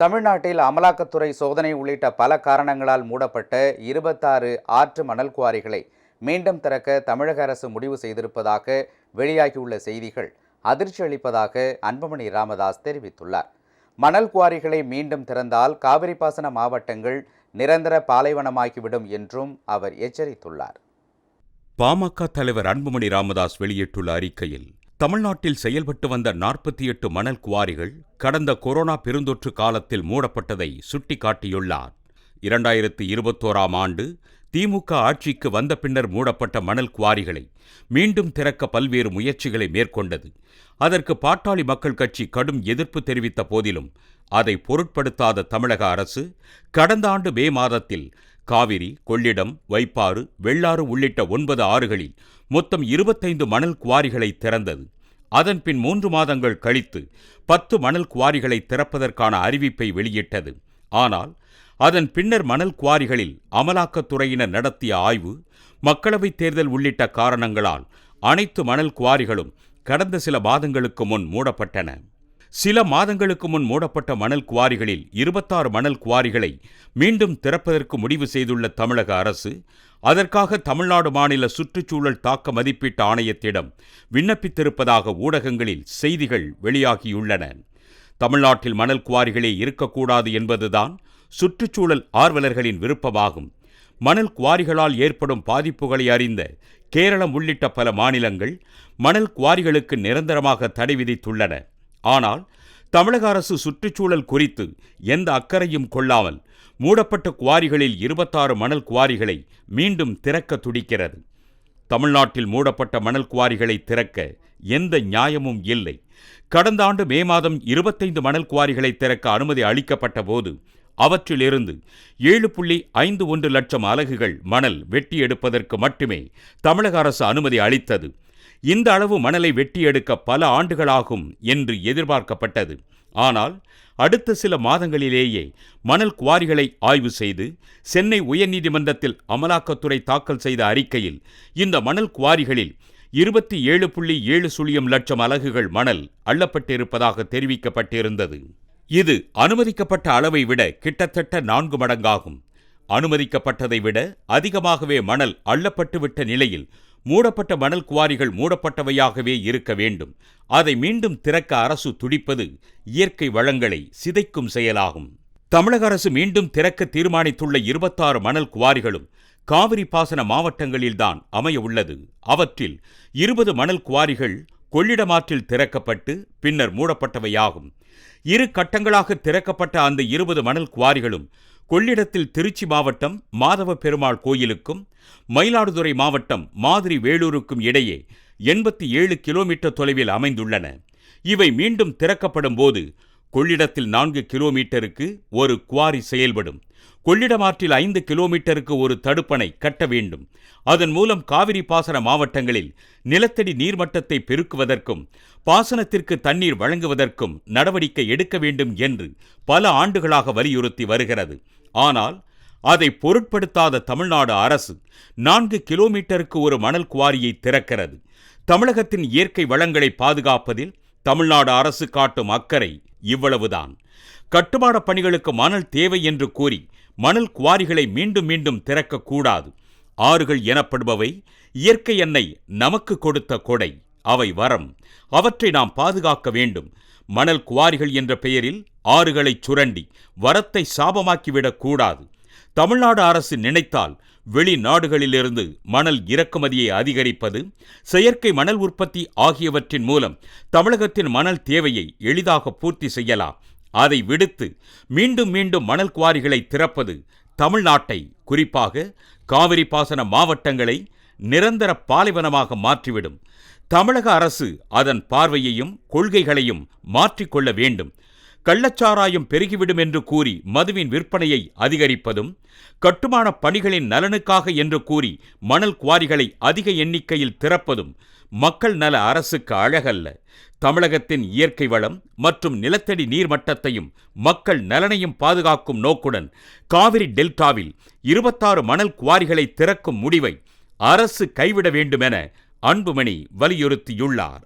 தமிழ்நாட்டில் அமலாக்கத்துறை சோதனை உள்ளிட்ட பல காரணங்களால் மூடப்பட்ட இருபத்தாறு ஆற்று மணல் குவாரிகளை மீண்டும் திறக்க தமிழக அரசு முடிவு செய்திருப்பதாக வெளியாகியுள்ள செய்திகள் அதிர்ச்சி அளிப்பதாக அன்புமணி ராமதாஸ் தெரிவித்துள்ளார். மணல் குவாரிகளை மீண்டும் திறந்தால் காவிரி பாசன மாவட்டங்கள் நிரந்தர பாலைவனமாகிவிடும் என்றும் அவர் எச்சரித்துள்ளார். பாமக தலைவர் அன்புமணி ராமதாஸ் வெளியிட்டுள்ள அறிக்கையில் தமிழ்நாட்டில் செயல்பட்டு வந்த நாற்பத்தி எட்டு மணல் குவாரிகள் கடந்த கொரோனா பெருந்தொற்று காலத்தில் மூடப்பட்டதை சுட்டிக்காட்டியுள்ளார். இரண்டாயிரத்து இருபத்தோராம் ஆண்டு திமுக ஆட்சிக்கு வந்த பின்னர் மூடப்பட்ட மணல் குவாரிகளை மீண்டும் திறக்க பல்வேறு முயற்சிகளை மேற்கொண்டது. அதற்கு பாட்டாளி மக்கள் கட்சி கடும் எதிர்ப்பு தெரிவித்த போதிலும் அதை பொருட்படுத்தாத தமிழக அரசு கடந்த ஆண்டு மே மாதத்தில் காவிரி கொள்ளிடம் வைப்பாறு வெள்ளாறு உள்ளிட்ட ஒன்பது ஆறுகளில் மொத்தம் இருபத்தைந்து மணல் குவாரிகளை திறந்தது. அதன்பின் மூன்று மாதங்கள் கழித்து பத்து மணல் குவாரிகளை திறப்பதற்கான அறிவிப்பை வெளியிட்டது. ஆனால் அதன் பின்னர் மணல் குவாரிகளில் அமலாக்கத்துறையினர் நடத்திய ஆய்வு மக்களவைத் தேர்தல் உள்ளிட்ட காரணங்களால் அனைத்து மணல் குவாரிகளும் கடந்த சில மாதங்களுக்கு முன் மூடப்பட்டன. சில மாதங்களுக்கு முன் மூடப்பட்ட மணல் குவாரிகளில் இருபத்தாறு மணல் குவாரிகளை மீண்டும் திறப்பதற்கு முடிவு செய்துள்ள தமிழக அரசு அதற்காக தமிழ்நாடு மாநில சுற்றுச்சூழல் தாக்க மதிப்பீட்டு ஆணையத்திடம் விண்ணப்பித்திருப்பதாக ஊடகங்களில் செய்திகள் வெளியாகியுள்ளன. தமிழ்நாட்டில் மணல் குவாரிகளே இருக்கக்கூடாது என்பதுதான் சுற்றுச்சூழல் ஆர்வலர்களின் விருப்பமாகும். மணல் குவாரிகளால் ஏற்படும் பாதிப்புகளை அறிந்த கேரளம் உள்ளிட்ட பல மாநிலங்கள் மணல் குவாரிகளுக்கு நிரந்தரமாக தடை விதித்துள்ளன. ஆனால் தமிழக அரசு சுற்றுச்சூழல் குறித்து எந்த அக்கறையும் கொள்ளாமல் மூடப்பட்ட குவாரிகளில் இருபத்தாறு மணல் குவாரிகளை மீண்டும் திறக்க துடிக்கிறது. தமிழ்நாட்டில் மூடப்பட்ட மணல் குவாரிகளை திறக்க எந்த நியாயமும் இல்லை. கடந்த ஆண்டு மே மாதம் இருபத்தைந்து மணல் குவாரிகளை திறக்க அனுமதி அளிக்கப்பட்ட போது அவற்றிலிருந்து ஏழு புள்ளி ஐந்து ஒன்று லட்சம் அலகுகள் மணல் வெட்டி எடுப்பதற்கு மட்டுமே தமிழக அரசு அனுமதி அளித்தது. இந்த அளவு மணலை வெட்டி எடுக்க பல ஆண்டுகளாகும் என்று எதிர்பார்க்கப்பட்டது. ஆனால் அடுத்த சில மாதங்களிலேயே மணல் குவாரிகளை ஆய்வு செய்து சென்னை உயர்நீதிமன்றத்தில் அமலாக்கத்துறை தாக்கல் செய்த அறிக்கையில் இந்த மணல் குவாரிகளில் இருபத்தி ஏழு புள்ளி ஏழு சுழியம் லட்சம் அலகுகள் மணல் அள்ளப்பட்டிருப்பதாக தெரிவிக்கப்பட்டிருந்தது. இது அனுமதிக்கப்பட்ட அளவை விட கிட்டத்தட்ட நான்கு மடங்காகும். அனுமதிக்கப்பட்டதை விட அதிகமாகவே மணல் அள்ளப்பட்டுவிட்ட நிலையில் மூடப்பட்ட மணல் குவாரிகள் மூடப்பட்டவையாகவே இருக்க வேண்டும். அதை மீண்டும் திறக்க அரசு துடிப்பது இயற்கை வளங்களை சிதைக்கும் செயலாகும். தமிழக அரசு மீண்டும் திறக்க தீர்மானித்துள்ள இருபத்தாறு மணல் குவாரிகளும் காவிரி பாசன மாவட்டங்களில்தான் அமைய உள்ளது. அவற்றில் இருபது மணல் குவாரிகள் கொள்ளிடமாற்றில் திறக்கப்பட்டு பின்னர் மூடப்பட்டவையாகும். இரு கட்டங்களாக திறக்கப்பட்ட அந்த இருபது மணல் குவாரிகளும் கொள்ளிடத்தில் திருச்சி மாவட்டம் மாதவ பெருமாள் கோயிலுக்கும் மயிலாடுதுறை மாவட்டம் மாதிரி வேலூருக்கும் இடையே எண்பத்தி ஏழு கிலோமீட்டர் தொலைவில் அமைந்துள்ளன. இவை மீண்டும் திறக்கப்படும் போது கொள்ளிடத்தில் நான்கு கிலோமீட்டருக்கு ஒரு குவாரி செயல்படும். கொள்ளிடமாற்றில் ஐந்து கிலோமீட்டருக்கு ஒரு தடுப்பணை கட்ட வேண்டும். அதன் மூலம் காவிரி பாசன மாவட்டங்களில் நிலத்தடி நீர்மட்டத்தை பெருக்குவதற்கும் பாசனத்திற்கு தண்ணீர் வழங்குவதற்கும் நடவடிக்கை எடுக்க வேண்டும் என்று பல ஆண்டுகளாக வலியுறுத்தி வருகிறது. ஆனால் அதை பொருட்படுத்தாத தமிழ்நாடு அரசு நான்கு கிலோமீட்டருக்கு ஒரு மணல் குவாரியை திறக்கிறது. தமிழகத்தின் இயற்கை வளங்களை பாதுகாப்பதில் தமிழ்நாடு அரசு காட்டும் அக்கறை இவ்வளவுதான். கட்டுமான பணிகளுக்கு மணல் தேவை என்று கூறி மணல் குவாரிகளை மீண்டும் மீண்டும் திறக்கக்கூடாது. ஆறுகள் எனப்படுபவை இயற்கை எண்ணெய் நமக்கு கொடுத்த கொடை. அவை வரம். அவற்றை நாம் பாதுகாக்க வேண்டும். மணல் குவாரிகள் என்ற பெயரில் ஆறுகளை சுரண்டி வரத்தை சாபமாக்கிவிடக் கூடாது. தமிழ்நாடு அரசு நினைத்தால் வெளிநாடுகளிலிருந்து மணல் இறக்குமதியை அதிகரிப்பது செயற்கை மணல் உற்பத்தி ஆகியவற்றின் மூலம் தமிழகத்தின் மணல் தேவையை எளிதாக பூர்த்தி செய்யலாம். அதை விடுத்து மீண்டும் மீண்டும் மணல் குவாரிகளை திறப்பது தமிழ்நாட்டை குறிப்பாக காவிரி பாசன மாவட்டங்களை நிரந்தர பாலைவனமாக மாற்றிவிடும். தமிழக அரசு அதன் பார்வையையும் கொள்கைகளையும் மாற்றிக்கொள்ள வேண்டும். கள்ளச்சாராயம் பெருகிவிடும் என்று கூறி மதுவின் விற்பனையை அதிகரிப்பதும் கட்டுமான பணிகளின் நலனுக்காக என்று கூறி மணல் குவாரிகளை அதிக எண்ணிக்கையில் திறப்பதும் மக்கள் நல அரசுக்கு அழகல்ல. தமிழகத்தின் இயற்கை வளம் மற்றும் நிலத்தடி நீர்மட்டத்தையும் மக்கள் நலனையும் பாதுகாக்கும் நோக்குடன் காவிரி டெல்டாவில் இருபத்தாறு மணல் குவாரிகளை திறக்கும் முடிவை அரசு கைவிட வேண்டுமென அன்புமணி வலியுறுத்தியுள்ளார்.